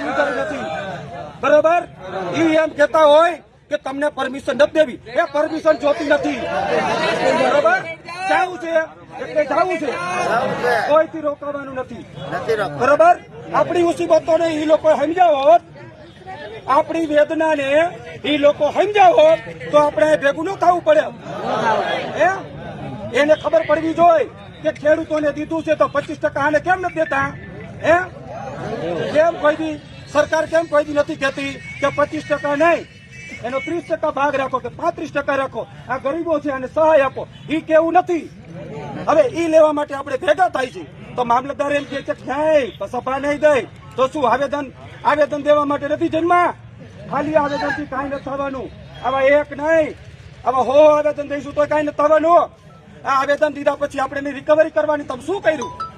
નથી. બરોબર? ઈ એમ કહેતા હોય કે તમને પરમિશન નથી દેવી. એ પરમિશન જોતી નથી. બરોબર? જાવું છે. એટલે જાવું છે. કોઈથી રોકાવાનું નથી. નથી બરોબર? આપણી મુસીબતોને ઈ લોકો સમજાવો આપણી વેદનાને ઈ લોકો સમજાવો તો આપણે ભેગું ન થવું પડે. હે? એને ખબર પડવી જોઈએ કે ખેડૂતોને દીધું છે તો પચીસ ટકા આને કેમ નથી દેતા? હે? કેમ કોઈ દી? સરકાર કેમ કોઈ દી નથી કહેતી કે પચીસ ટકા નહીં? એનો ત્રીસ ટકા ભાગ રાખો કે પાંત્રીસ ટકા રાખો. આ ગરીબો છે અને સહાય આપો. એ કેવું નથી? હવે એ લેવા માટે આપણે ભેગા થાય છે. તો મામલતદાર એમ કે નહીં સભા નહીં દે તો શું આવેદન? આવેદન દેવા માટે નથી જન્મા? ખાલી આવેદનથી કાંઈ નથી થવાનું. આવા એક નહીં. આવા હો આવેદન દઈશું તો કાંઈ નથી થવાનું. આ આવેદન દીધા પછી આપણે રિકવરી કરવાની. તમે શું કર્યું?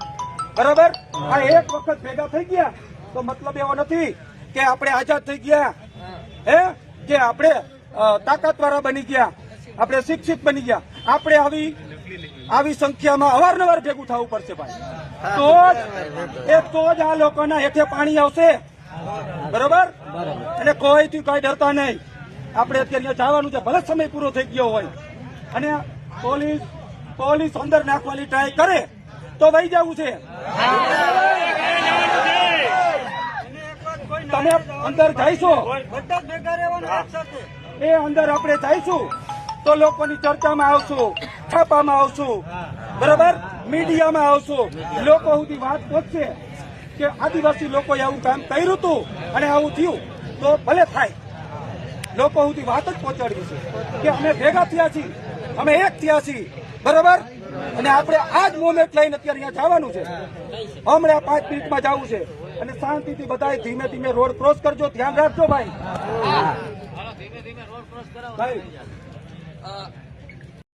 બરાબર? આ એક વખત ભેગા થઈ ગયા તો મતલબ એવો નથી કે આપણે આઝાદ થઈ ગયા હે? કે આપણે તાકાતવાળા બની ગયા આપણે શિક્ષિત બની ગયા. આપણે આવી આવી સંખ્યામાં અવારનવાર ભેગું થવું પડશે ભાઈ. તો જ એ તો જ આ લોકોના હેઠે પાણી આવશે. બરોબર? અને કોઈથી કોઈ ડરતા નહીં. આપણે અત્યારે ત્યાં જવાનું છે ભલે સમય પૂરો થઈ ગયો હોય. અને પોલીસ પોલીસ અંદર નાખવાની ટ્રાય કરે. તો વહી જવું છે. તમે અંદર જઈશો. એ અંદર આપણે જઈશું. તો લોકોની ચર્ચામાં આવશું, છાપામાં આવશું. બરાબર? મીડિયામાં આવશું. લોકો સુધી વાત પહોંચશે કે આદિવાસી લોકોએ આવું કામ કર્યું હતું અને આવું થયું. તો ભલે થાય. લોકો સુધી વાત જ પહોંચાડવી છે કે અમે ભેગા થયા છીએ. અમે એક થયા છીએ. બરાબર? અને આપણે આ જ મોમેન્ટ લઈને અત્યારે અહીંયા જવાનું છે. હમણાં પાંચ મિનિટમાં જવું છે. અને શાંતિથી બધા ધીમે ધીમે રોડ ક્રોસ કરજો. ધ્યાન રાખજો ભાઈ. ભાઈ.